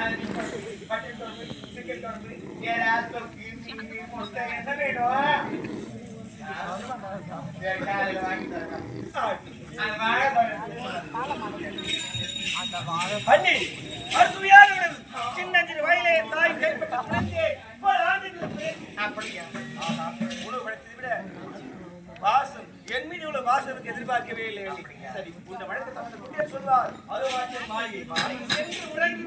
Button குழம்பு chicken குழம்பு ஏதாவது தொக்கு மீன் முட்டை என்ன வேணும் சரி, காலையில சின்னஞ்சிறு வயலே தாய் கைப்பட்ட பல ஆண்டுகளுக்கு அப்படியா உணவு படைத்ததை விட வாசம் என் மீது உள்ள வாசனுக்கு எதிர்பார்க்கவே இல்லை. சரி இந்த வழக்கு சொல்வார். அது வாக்கியம் மாயை மாயை சென்று உறங்கி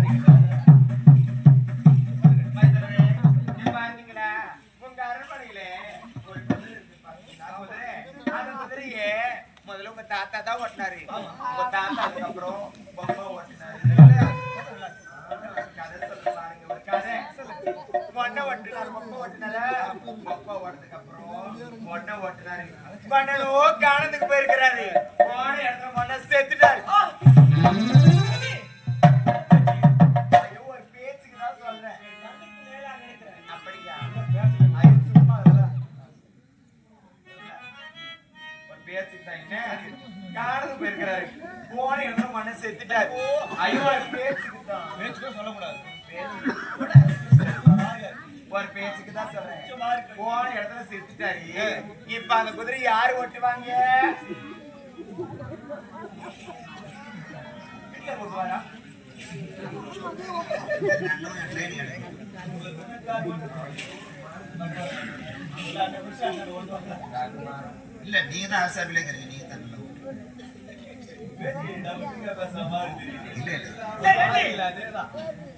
தாத்தா தான் ஓட்டினாரு உங்க தாத்தா அதுக்கப்புறம் ஓட்டினாரு பாருங்க, ஒரு கதை. மொட்டை ஓட்டினாரு, பொம்மை ஓட்டினாரா? பொம்மை ஓட்டினதுக்கு அப்புறம் ஓட்டினாரு. காணதுக்கு போயிருக்கிறாரு போன இடத்துல மன்ன செத்துட்டாரு செத்துட்டாரு. ஐயோ, ஒரு பேச்சுக்கு தான். பேச்சுக்கும் சொல்லக்கூடாது. ஒரு பேச்சுக்கு தான் சொல்றேன். போன இடத்துல செத்துட்டாரு. இப்ப அந்த குதிரை யாரு ஓட்டுவாங்க போட்டுவாரா இல்ல நீங்க தான் ஆசாபிலேங்கிறீங்க நீங்க தான்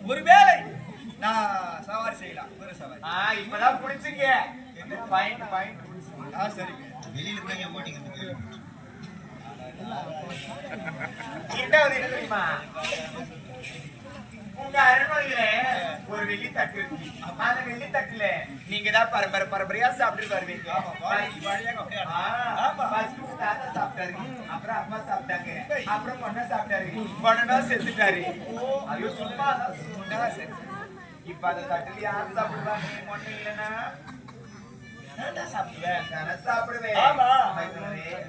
ஒருவேளை நான் சவாரி செய்யலாம் ஒரு சவாரி ஆ, இப்பதான் புடிச்சுங்க. point, point புடிச்சுங்க. ஆ சரிங்க வெளியில போய் ஓட்டிக்கிறது இரண்டாவது என்ன தெரியுமா? உங்க அரண்மனையில ஒரு வெள்ளி தட்டு இருக்கு. அந்த வெள்ளி தட்டுல நீங்க தான் பரம்பரை பரம்பரையா சாப்பிட்டு வருவீங்க தாத்தா சாப்பிட்டாரு. அப்புறம் அப்பா சாப்பிட்டாங்க. அப்புறம் பொண்ணை சாப்பிட்டாரு. பொண்ணுனா செத்துட்டாரு. ஐயோ, சும்மா சும்மா. இப்ப அந்த தட்டுல யார் சாப்பிடுவாங்க பொண்ணு இல்லைன்னா சாப்பிடுவேன். ஆமா.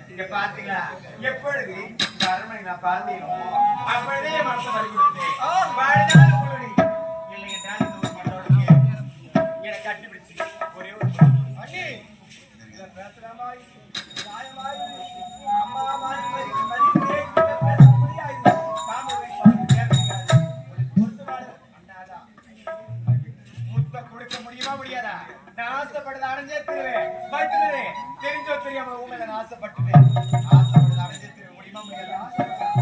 இங்க பாத்தீங்களா? எப்பொழுது அரண்மனை நான் பார்த்தேனோ, அப்பொழுதே மனசு வருகிறது. ஆ. வாழ்நாள் முழுவதும் என்றால் இந்த ஒரு ஒரே ஒரு கொடுக்க முடியாதா? நான் ஆசைப்பட்டதை அடைஞ்சே தருவேன் தெரிஞ்சோ தெரியாம உண்மையில நான் ஆசைப்பட்டுட்டேன். ஆசைப்பட்டதை அடைஞ்சே தருவேன் முடியுமா முடியாது?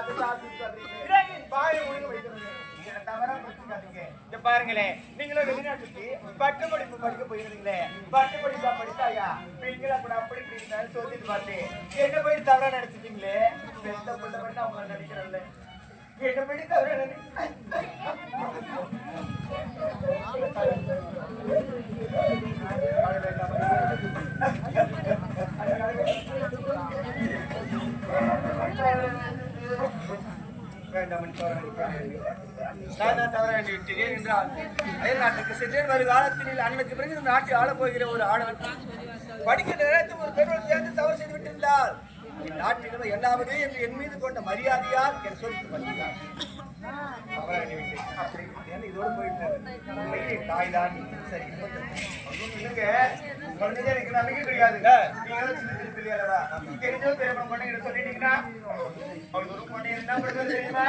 பிறகு வாயை ஒழுங்கு வைக்கணும். இதை தவறா புரிஞ்சுக்காதீங்க. இங்க பாருங்களே நீங்களும் வெளிநாட்டுக்கு பட்டு படிப்பு படிக்க போயிருந்தீங்களே பட்டு படிப்பா படித்தாயா பெண்கள் அப்படி அப்படி இப்படி இருந்தாலும் சொல்லிட்டு பார்த்தேன் என்ன போய் தவறா நினைச்சிட்டீங்களே? பெத்த புள்ள மட்டும் அவங்க நினைக்கிறல்ல என்ன போய் தவறா வேண்டாம் தவற அயல் நாட்டுக்கு சென்றேன் வரும் காலத்தில் அண்ணனுக்கு பிறகு நாட்டை ஆள போகிற ஒரு ஆடவன் படிக்கிற நேரத்தில் பெண்கள் சேர்ந்து தவறு செய்து விட்டிருந்தால் நாட்டிலும் நாட்டில் எல்லாமே என்று என் மீது கொண்ட மரியாதையால் என் சொல்லிட்டு வருகிறார் இதோடு தாய் தான் சரி ஒண்ணும் குழந்தைங்க எனக்கு நம்பிக்கை கிடையாதுங்க சின்ன சின்ன தெரிஞ்சோ சொல்லிட்டீங்கன்னா அவங்க ஒரு என்ன பண்ணுறது தெரியுமா?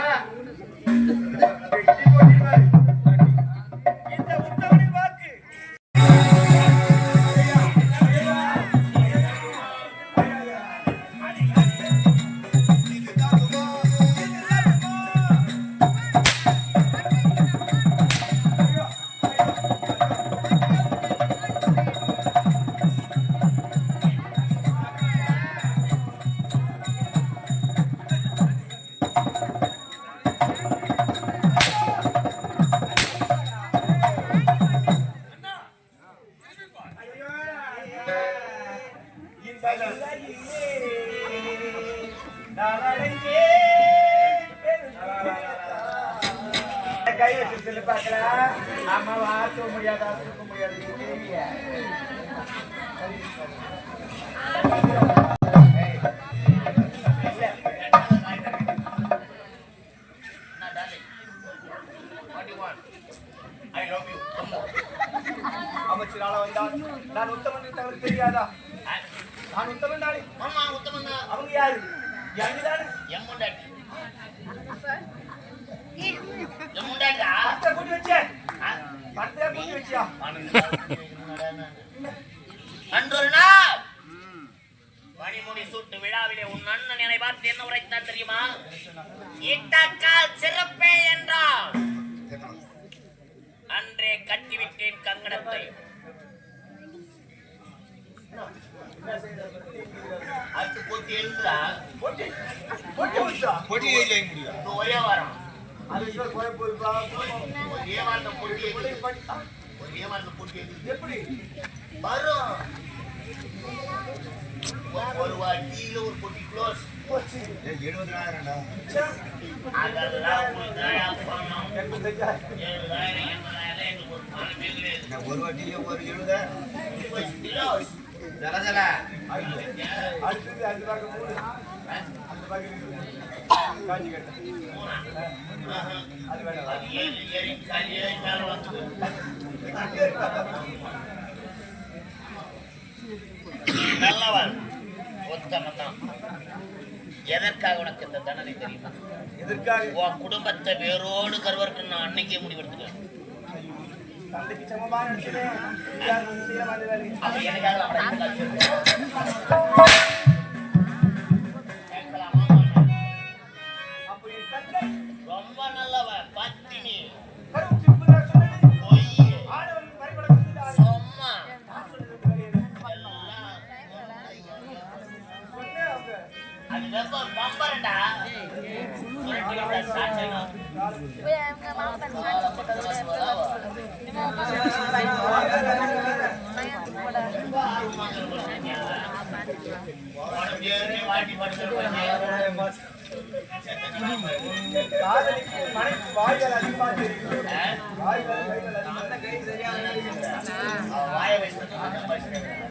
அண்ணன் என்னை உரைத்தான் தெரியுமா? இட்டக்கால் சிறப்பே என்றால். அன்றே கட்டிவிட்டேன் கங்கணத்தை. அடுத்து போட்டி எழுதுறா போட்டி. போட்டி வச்சா ஒரே வாரம்? ஒரு ஏமாந்த போட்டி. ஒரு ஏமாந்த போட்டி. எப்படி? வரும். ஒரு வாட்டியில ஒரு போட்டி க்ளோஸ் ஒரு பணமே ஒரு வாட்டியே ஒரு அடுத்தது அஞ்சு பாக்கு மூணு அந்த பாக்கு காஞ்சி கட்டு அது வேண்டாம் நல்லவன் உத்தமன் தான். எதற்காக உனக்கு இந்த தண்டனை தெரியுமா எதற்காக உன் குடும்பத்தை வேரோடு கருவருக்கு நான் அன்னைக்கே முடிவெடுத்துட்டேன் எனக்காக அவனை இதெல்லாம் சொல்லுவேன். கேட்கலாமா? அப்போ என் தந்தை ரொம்ப நல்லவன் பத்தினி காதலிக்கு மனைவி வாய்கள் அதிகமா தெரியும் வாய்கள் கைகள் அதிகமா வாய வயசு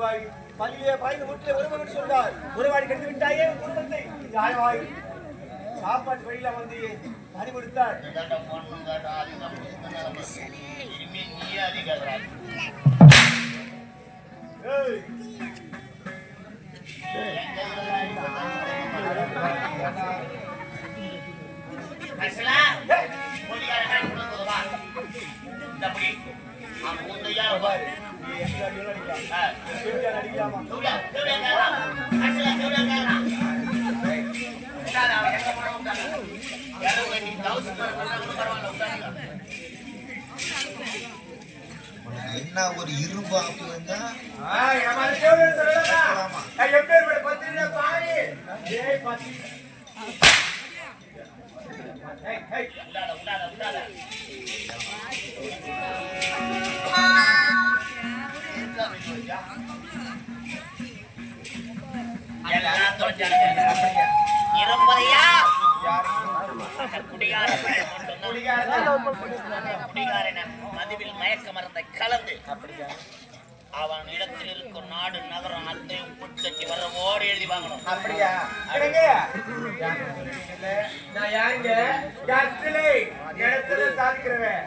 பள்ளியிலே பாய்ந்து வீட்டிலே ஒரு மகன் சொல்றார். ஒருவாடி கண்டு விட்டாயே சாப்பாட்டு வழியில வந்து பறி கொடுத்தார். இந்த பாரு, என்ன ஒரு இருபாப்பு இருந்தா மதுவில் மயக்க மருந்தை கலந்து அவன் இடத்தில் இருக்கும் நாடு நகரம் அத்தையும் புட்சட்டி வரவோடு எழுதி வாங்கணும் அப்படியா? நான் யாருங்க? கத்திலே, இடத்துல சாதிக்கிறவன்.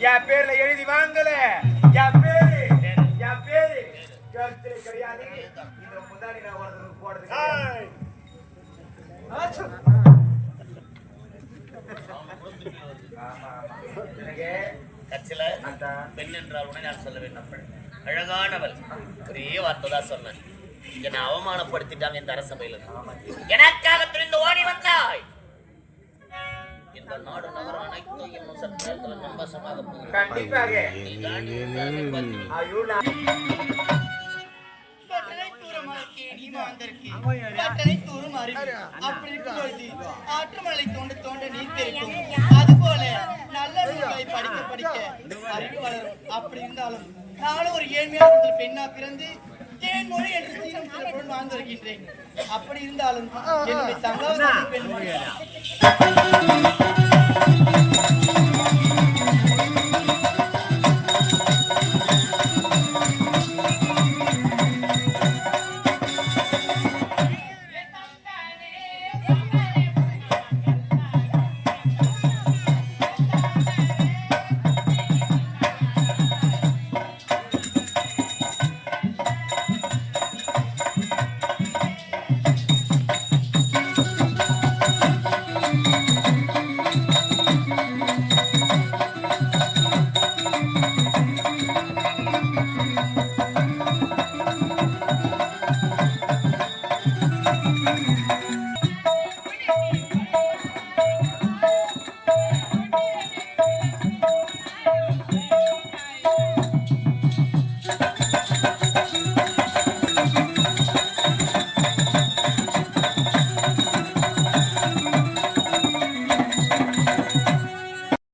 என் பேர்ல எழுதி வாங்கல. என் பேரு. என் பேரு. கிடையாது. நான் போடுறது? கட்சியில பெண் என்றால் உடனே நான் சொல்ல வேண்டும் அழகானவள். ஒரே வார்த்தை தான் சொன்னேன். என்னை அவமானப்படுத்திட்டாங்க இந்த அரசபையில. எனக்காக துணிந்து ஓடி வந்தாய். இந்த நாடு நகரம் அனைத்தும் இன்னும் சற்று நேரத்தில் நம்பசமாக போகிறேன் அறிவு அப்படி தோண்ட தோண்ட நீர் அதுபோல நல்ல நூல்களை படிக்க படிக்க அறிவு வளரும் அப்படி இருந்தாலும் நானும் ஒரு ஏழ்மையான பெண்ணா பிறந்து தேன்மொழி என்று சீனம் சிறப்புடன் வாழ்ந்து வருகின்றேன் அப்படி இருந்தாலும் என்னுடைய சங்காவது பெண்மொழி